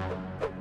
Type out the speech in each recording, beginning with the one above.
Thank you.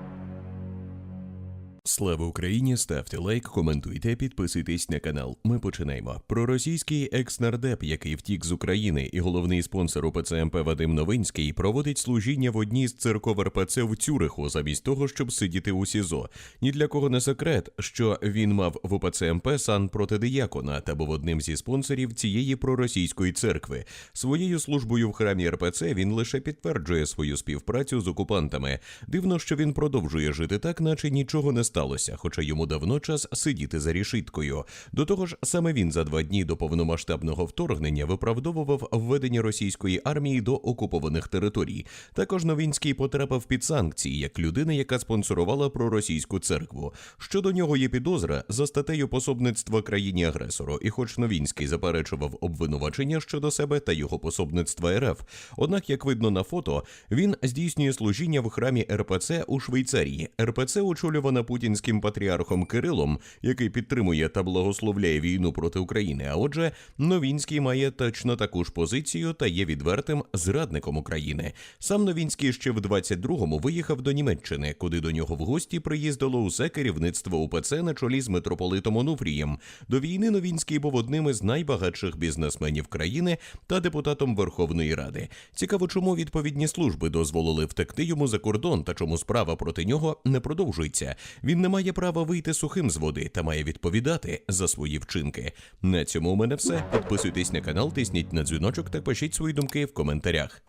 Слава Україні! Ставте лайк, коментуйте, підписуйтесь на канал. Ми починаємо. Проросійський екс-нардеп, який втік з України, і головний спонсор УПЦ МП Вадим Новинський проводить служіння в одній з церков РПЦ в Цюриху, замість того, щоб сидіти у СІЗО. Ні для кого не секрет, що він мав в УПЦ МП сан протидиякона та був одним зі спонсорів цієї проросійської церкви. Своєю службою в храмі РПЦ він лише підтверджує свою співпрацю з окупантами. Дивно, що він продовжує жити так, наче нічого не сталося, хоча йому давно час сидіти за рішиткою. До того ж, саме він за два дні до повномасштабного вторгнення виправдовував введення російської армії до окупованих територій. Також Новінський потрапив під санкції як людина, яка спонсорувала проросійську церкву. Щодо нього є підозра за статтею пособництва країні агресору. І, хоч Новінський заперечував обвинувачення щодо себе та його пособництва РФ, однак, як видно на фото, він здійснює служіння в храмі РПЦ у Швейцарії. РПЦ очолювана путінським патріархом Кирилом, який підтримує та благословляє війну проти України. А отже, Новінський має точно таку ж позицію та є відвертим зрадником України. Сам Новінський ще в 22-му виїхав до Німеччини, куди до нього в гості приїздило усе керівництво УПЦ на чолі з митрополитом Онуфрієм. До війни Новінський був одним із найбагатших бізнесменів країни та депутатом Верховної Ради. Цікаво, чому відповідні служби дозволили втекти йому за кордон та чому справа проти нього не продовжується. Він не має права вийти сухим з води та має відповідати за свої вчинки. На цьому у мене все. Підписуйтесь на канал, тисніть на дзвіночок та пишіть свої думки в коментарях.